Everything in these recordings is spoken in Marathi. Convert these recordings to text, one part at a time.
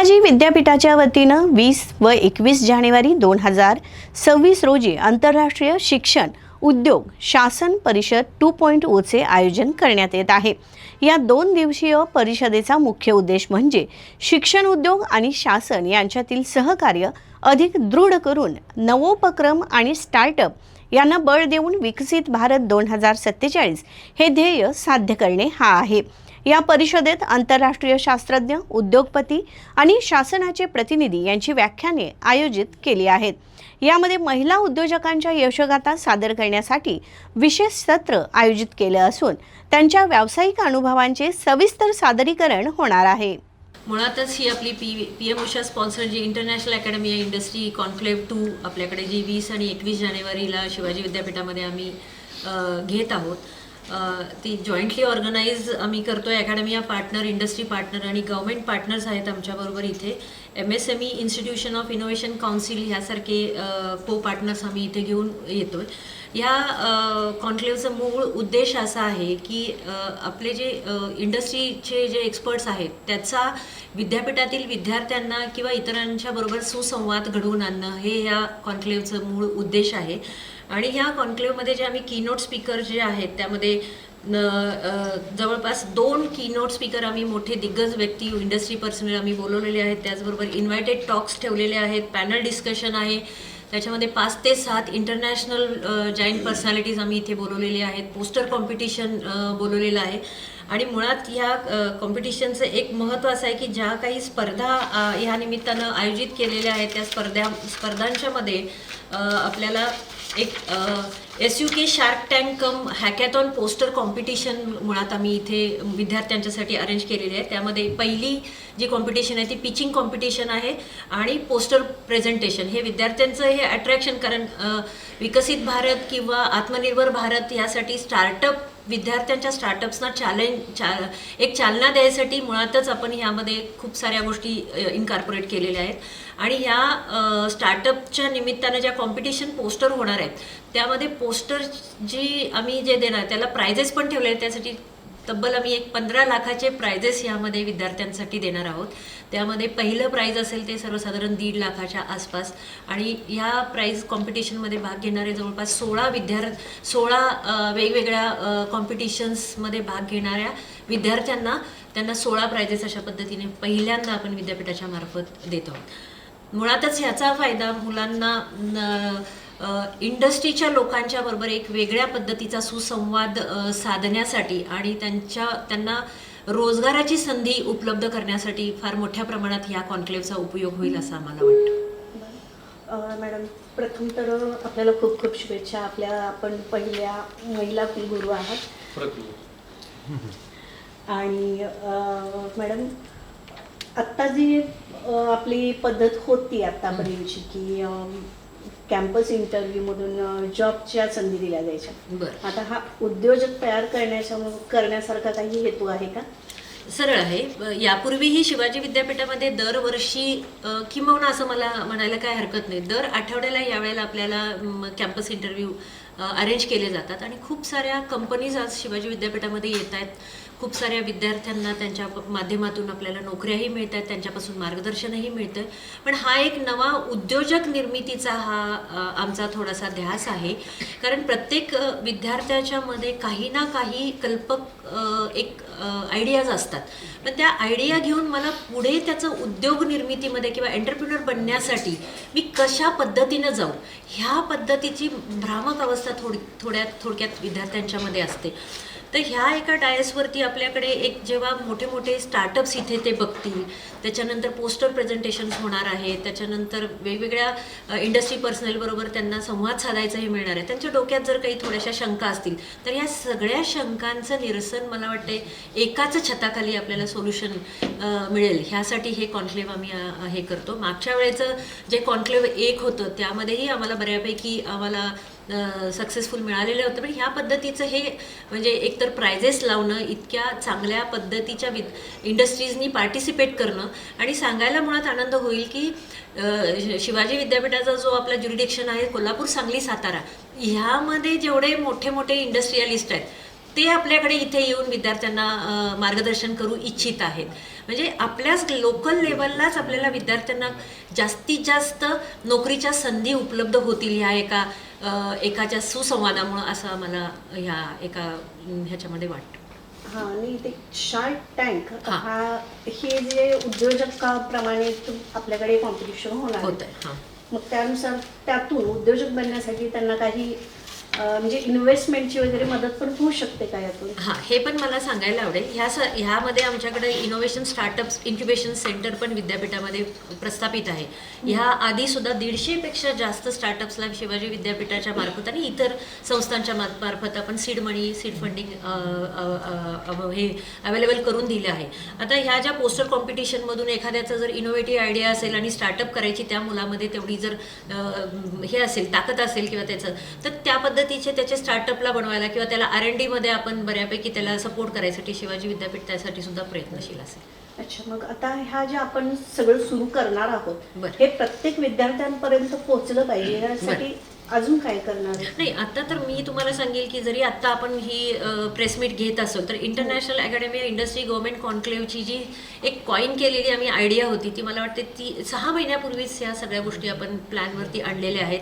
शिवाजी विद्यापीठाच्या वतीनं वीस व एकवीस जानेवारी दोन हजार सव्वीस रोजी आंतरराष्ट्रीय शिक्षण उद्योग शासन परिषद टू पॉईंट ओचे आयोजन करण्यात येत आहे. या दोन दिवसीय परिषदेचा मुख्य उद्देश म्हणजे शिक्षण उद्योग आणि शासन यांच्यातील सहकार्य अधिक दृढ करून नवोपक्रम आणि स्टार्टअप यांना बळ देऊन विकसित भारत दोन हजार सत्तेचाळीस हे ध्येय साध्य करणे हा आहे. या परिषदेत आंतरराष्ट्रीय शास्त्रज्ञ उद्योगपती आणि शासनाचे प्रतिनिधी यांची व्याख्याने आयोजित केली आहेत. यामध्ये महिला उद्योजकांच्या यशोगाथा सादर करण्यासाठी विशेष सत्र आयोजित केलं असून त्यांच्या व्यावसायिक अनुभवांचे सविस्तर सादरीकरण होणार आहे. मुळातच ही आपली P P M Usha sponsor जी इंटरनॅशनल अकॅडमी आहे इंडस्ट्री कॉन्क्लेव्ह टू आपल्याकडे जी वीस आणि एकवीस जानेवारीला शिवाजी विद्यापीठामध्ये आम्ही घेत आहोत. ती जॉईंटली ऑर्गनाईज आम्ही करतोय. ऑफ पार्टनर इंडस्ट्री पार्टनर आणि गव्हर्मेंट पार्टनर्स आहेत आमच्याबरोबर इथे. M S M E institution of innovation council ह्यासारखे को पार्टनर्स आम्ही इथे घेऊन येतोय. या कॉन्क्लेव्हचा मूळ उद्देश असा आहे की आपले जे इंडस्ट्रीचे जे एक्सपर्ट्स आहेत त्याचा विद्यापीठातील विद्यार्थ्यांना किंवा इतरांच्या बरोबर सुसंवाद घडवून आणणं हे या कॉन्क्लेव्हचं मूळ उद्देश आहे. आणि ह्या कॉन्क्लेव्हमध्ये जे आम्ही कीनोट स्पीकर जे आहेत त्यामध्ये न, जवळपास दोन कीनोट स्पीकर आम्ही मोठे दिग्गज व्यक्ती इंडस्ट्री पर्सनल आम्ही बोलवलेले आहेत. त्याचबरोबर इन्व्हायटेड टॉक्स ठेवलेले आहेत. पॅनल डिस्कशन आहे. त्याच्यामध्ये पाच ते सात इंटरनॅशनल जॉईंट पर्सनॅलिटीज आम्ही इथे बोलवलेले आहेत. पोस्टर कॉम्पिटिशन बोलवलेलं आहे. आणि मुळात ह्या कॉम्पिटिशनचं एक महत्त्व असं आहे की ज्या काही स्पर्धा ह्या निमित्तानं आयोजित केलेल्या आहेत त्या स्पर्धा स्पर्धांच्यामध्ये आपल्याला एक S U K shark tank cum hackathon poster competition मुळात आम्ही इथे विद्यार्थ्यांच्यासाठी अरेंज केलेली आहे. त्यामध्ये पहिली जी कॉम्पिटिशन आहे ती पिचिंग कॉम्पिटिशन आहे आणि पोस्टर प्रेझेंटेशन हे विद्यार्थ्यांचं हे अट्रॅक्शन कारण विकसित भारत किंवा आत्मनिर्भर भारत यासाठी स्टार्टअप विद्यार्थ्यांच्या स्टार्टअप्सना चॅलेंज चा एक चालना द्यायसाठी मुळातच आपण ह्यामध्ये खूप साऱ्या गोष्टी इनकॉर्पोरेट केलेल्या आहेत. आणि ह्या स्टार्टअपच्या निमित्तानं ज्या कॉम्पिटिशन पोस्टर होणार आहेत त्यामध्ये पोस्टर जी आम्ही जे देणार त्याला प्राइजेस पण ठेवले आहेत त्यासाठी तब्बल आम्ही एक पंधरा लाखाचे प्राइजेस यामध्ये विद्यार्थ्यांसाठी देणार आहोत. त्यामध्ये पहिलं प्राईज असेल ते सर्वसाधारण दीड लाखाच्या आसपास. आणि ह्या प्राईज कॉम्पिटिशनमध्ये भाग घेणारे जवळपास सोळा विद्यार्थी सोळा वेगवेगळ्या कॉम्पिटिशन्समध्ये भाग घेणाऱ्या विद्यार्थ्यांना त्यांना सोळा प्राइजेस अशा पद्धतीने पहिल्यांदा आपण विद्यापीठाच्या मार्फत देतो मुळातच ह्याचा फायदा मुलांना इंडस्ट्रीच्या लोकांच्या बरोबर एक वेगळ्या पद्धतीचा सुसंवाद साधण्यासाठी आणि त्यांच्या त्यांना रोजगाराची संधी उपलब्ध करण्यासाठी फार मोठ्या प्रमाणात ह्या कॉन्क्लेव्हचा उपयोग होईल असं आम्हाला वाटतं. मॅडम प्रथम तर आपल्याला खूप खूप शुभेच्छा. आपल्या आपण पहिल्या महिला कुलगुरू आहात. आणि मॅडम आत्ता जी आपली पद्धत होती आत्तापर्यंतची की कॅम्पस इंटरव्ह्यूमधून जॉबच्या संधी दिल्या जायच्या. बरं. आता हा उद्योजक तयार करण्याच्या करण्यासारखा काही हेतू आहे का? सरळ आहे. यापूर्वीही शिवाजी विद्यापीठामध्ये दरवर्षी किंबहुना असं मला म्हणायला काय हरकत नाही. दर आठवड्याला यावेळेला आपल्याला कॅम्पस इंटरव्ह्यू अरेंज केले जातात. आणि खूप साऱ्या कंपनीज आज शिवाजी विद्यापीठामध्ये येत आहेत. खूप साऱ्या विद्यार्थ्यांना त्यांच्या माध्यमातून आपल्याला नोकऱ्याही मिळत आहेत त्यांच्यापासून मार्गदर्शनही मिळतं. पण हा एक नवा उद्योजक निर्मितीचा हा आमचा थोडासा ध्यास आहे. कारण प्रत्येक विद्यार्थ्याच्यामध्ये विद्यार्थ्याच्या मध्ये काही ना काही कल्पक एक आयडियाज असतात. पण त्या आयडिया घेऊन मला पुढे त्याचं उद्योग निर्मितीमध्ये किंवा एंटरप्रिनर बनण्यासाठी मी कशा पद्धतीनं जाऊ? ह्या पद्धतीची भ्रामक अवस्था थोडी थोड्या थोडक्यात विद्यार्थ्यांच्यामध्ये असते. तर ह्या एका डायसवरती आपल्याकडे एक जेव्हा मोठे मोठे स्टार्टअप्स इथे ते बघतील त्याच्यानंतर पोस्टर प्रेझेंटेशन्स होणार आहे त्याच्यानंतर वेगवेगळ्या इंडस्ट्री पर्सनलबरोबर त्यांना संवाद साधायचंही मिळणार आहे. त्यांच्या डोक्यात जर काही थोड्याशा शंका असतील तर या सगळ्या शंकांचं निरसन मला वाटते एकाच छताखाली आपल्याला सोल्युशन मिळेल. ह्यासाठी हे कॉन्क्लेव्ह आम्ही हे करतो. मागच्या वेळेचं जे कॉन्क्लेव्ह एक होतं त्यामध्येही आम्हाला बऱ्यापैकी आम्हाला सक्सेसफुल मिळालेलं होतं. पण ह्या पद्धतीचं हे म्हणजे एकतर प्रायझेस लावणं इतक्या चांगल्या पद्धतीच्या विद इंडस्ट्रीजनी पार्टिसिपेट करणं आणि सांगायला मुळात आनंद होईल की शिवाजी विद्यापीठाचा जो आपला ज्युरिडिक्शन आहे कोल्हापूर सांगली सातारा ह्यामध्ये जेवढे मोठे मोठे इंडस्ट्रियलिस्ट आहेत ते आपल्याकडे इथे येऊन विद्यार्थ्यांना मार्गदर्शन करू इच्छित आहेत. म्हणजे आपल्याच लोकल लेवललाच आपल्याला विद्यार्थ्यांना जास्तीत जास्त नोकरीच्या संधी उपलब्ध होतील ह्या एका एकाच्या सुसंवादामुळं असं मला ह्या एका ह्याच्यामध्ये वाटतं. हा आणि ते शार्क टँक हा. हा जे उद्योजकाप्रमाणे आपल्याकडे कॉम्पिटिशन होणार होत हां. मग त्यानुसार त्यातून उद्योजक बनण्यासाठी त्यांना काही म्हणजे इन्व्हेस्टमेंटची वगैरे मदत पण होऊ शकते का यातून? हां हे पण मला सांगायला आवडेल. ह्या स ह्यामध्ये आमच्याकडे इनोव्हेशन स्टार्टअप्स इन्क्युबेशन सेंटर पण विद्यापीठामध्ये प्रस्थापित आहे. ह्या आधी सुद्धा दीडशेपेक्षा जास्त स्टार्टअप्सला शिवाजी विद्यापीठाच्या मार्फत आणि इतर संस्थांच्या मार्फत आपण सीड मनी सीड फंडिंग हे अवेलेबल करून दिलं आहे. आता ह्या ज्या पोस्टर कॉम्पिटिशनमधून एखाद्याचं जर इनोव्हेटिव्ह आयडिया असेल आणि स्टार्टअप करायची त्या मुलामध्ये तेवढी जर हे असेल ताकद असेल किंवा त्याचं तर त्या पद्धतीचे त्याचे स्टार्टअपला बनवायला किंवा त्याला आर एन डीमध्ये आपण बऱ्यापैकी त्याला सपोर्ट करायसाठी शिवाजी विद्यापीठ त्यासाठी सुद्धा प्रयत्नशील असेल. अच्छा मग आता ह्या ज्या आपण सगळं सुरू करणार आहोत. हे प्रत्येक विद्यार्थ्यांपर्यंत पोहोचलं पाहिजे यासाठी अजून काय करणार? नाही आता तर मी तुम्हाला सांगेल की जरी आता आपण ही प्रेस मीट घेत असो तर इंटरनॅशनल अकॅडमी इंडस्ट्री गव्हर्नमेंट कॉन्क्लेव्हची जी एक कॉईन केलेली आम्ही आयडिया होती ती मला वाटते ती सहा महिन्यापूर्वीच ह्या सगळ्या गोष्टी आपण प्लॅनवरती आणलेल्या आहेत.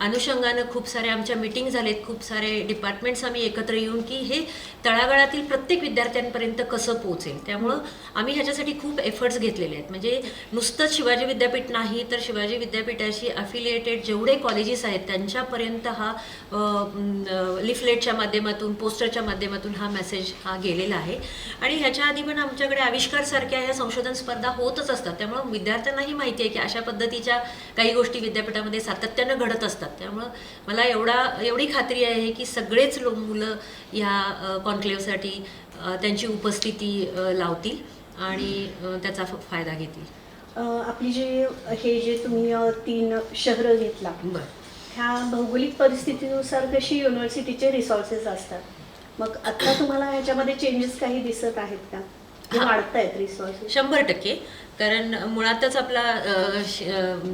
अनुषंगानं खूप साऱ्या आमच्या मिटिंग झालेत खूप सारे डिपार्टमेंट्स आम्ही एकत्र येऊन की हे तळागाळातील प्रत्येक विद्यार्थ्यांपर्यंत कसं पोहोचेल? त्यामुळं आम्ही ह्याच्यासाठी खूप एफर्ट्स घेतलेले आहेत. म्हणजे नुसतंच शिवाजी विद्यापीठ नाही तर शिवाजी विद्यापीठाशी अफिलिएटेड जेवढे कॉलेजेस आहेत त्यांच्यापर्यंत हा लिफलेटच्या माध्यमातून पोस्टरच्या माध्यमातून हा मेसेज हा गेलेला आहे. आणि ह्याच्या आधी पण आमच्याकडे आविष्कारसारख्या ह्या संशोधन स्पर्धा होतच असतात. त्यामुळं विद्यार्थ्यांनाही माहिती आहे की अशा पद्धतीच्या काही गोष्टी विद्यापीठामध्ये सातत्यानं घडत असतात. त्यामुळं मला एवढा एवढी खात्री आहे की सगळेच लो मुलं ह्या कॉन्क्लेव्हसाठी त्यांची उपस्थिती लावतील आणि त्याचा फायदा घेतील. आपली जे हे जे तुम्ही तीन शहरं घेतला बरं. ह्या भौगोलिक परिस्थितीनुसार कशी युनिव्हर्सिटीचे रिसोर्सेस असतात? मग आता तुम्हाला ह्याच्यामध्ये चेंजेस काही दिसत आहेत का. वाढतायत रिसोर्सेस शंभर टक्के. कारण मुळातच आपला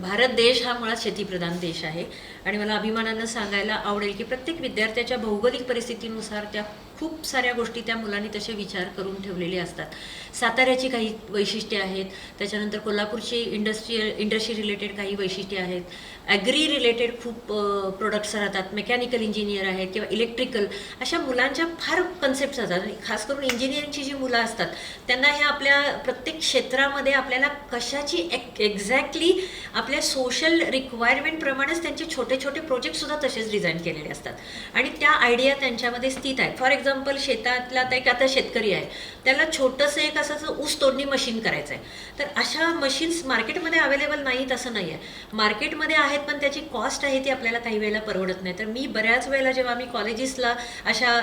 भारत देश हा मुळात शेतीप्रधान देश आहे. आणि मला अभिमानानं सांगायला आवडेल की प्रत्येक विद्यार्थ्याच्या भौगोलिक परिस्थितीनुसार त्या खूप साऱ्या गोष्टी त्या मुलांनी तसे विचार करून ठेवलेले असतात. साताऱ्याची काही वैशिष्ट्ये आहेत त्याच्यानंतर कोल्हापूरची इंडस्ट्रीयल इंडस्ट्री रिलेटेड काही वैशिष्ट्ये आहेत. ॲग्री रिलेटेड खूप प्रोडक्ट्स राहतात. मेकॅनिकल इंजिनियर आहेत किंवा इलेक्ट्रिकल अशा मुलांच्या फार कन्सेप्ट असतात. आणि खास करून इंजिनिअरिंगची जी मुलं असतात त्यांना ह्या आपल्या प्रत्येक क्षेत्रामध्ये आपल्याला कशाची एक एक्झॅक्टली आपल्या सोशल रिक्वायरमेंटप्रमाणेच त्यांचे छोटे छोटे प्रोजेक्टसुद्धा तसेच डिझाईन केलेले असतात. आणि त्या आयडिया त्यांच्यामध्ये स्थित आहेत. फॉर एक्झाम्पल एक्झाम्पल शेतातला आता एक आता शेतकरी आहे. त्याला छोटंसं एक असं ऊस तोडणी मशीन करायचं आहे. तर अशा मशीन्स मार्केटमध्ये अवेलेबल नाहीत असं नाही आहे. मार्केटमध्ये आहेत पण त्याची कॉस्ट आहे ती आपल्याला काही वेळेला परवडत नाही. तर मी बऱ्याच वेळेला जेव्हा आम्ही कॉलेजेसला अशा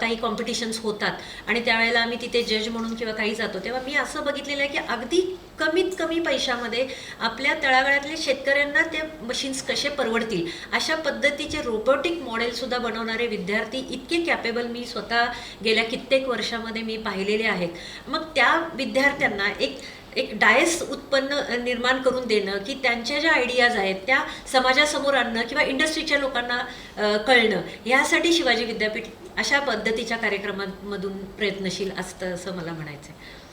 काही कॉम्पिटिशन्स होतात आणि त्यावेळेला आम्ही तिथे जज म्हणून किंवा काही जातो तेव्हा मी असं बघितलेलं आहे की अगदी कमीत कमी पैशामध्ये आपल्या तळागाळातल्या शेतकऱ्यांना ते मशीन्स कसे परवडतील? अशा पद्धतीचे रोबोटिक मॉडेलसुद्धा बनवणारे विद्यार्थी इतके कॅपेबल मी स्वतः गेल्या कित्येक वर्षामध्ये मी पाहिलेले आहेत. मग त्या विद्यार्थ्यांना एक एक डायस उत्पन्न निर्माण करून देणं की त्यांच्या ज्या आयडियाज आहेत त्या समाजासमोर आणणं किंवा इंडस्ट्रीच्या लोकांना कळणं ह्यासाठी शिवाजी विद्यापीठ अशा पद्धतीच्या कार्यक्रमांमधून प्रयत्नशील असतं असं मला म्हणायचं आहे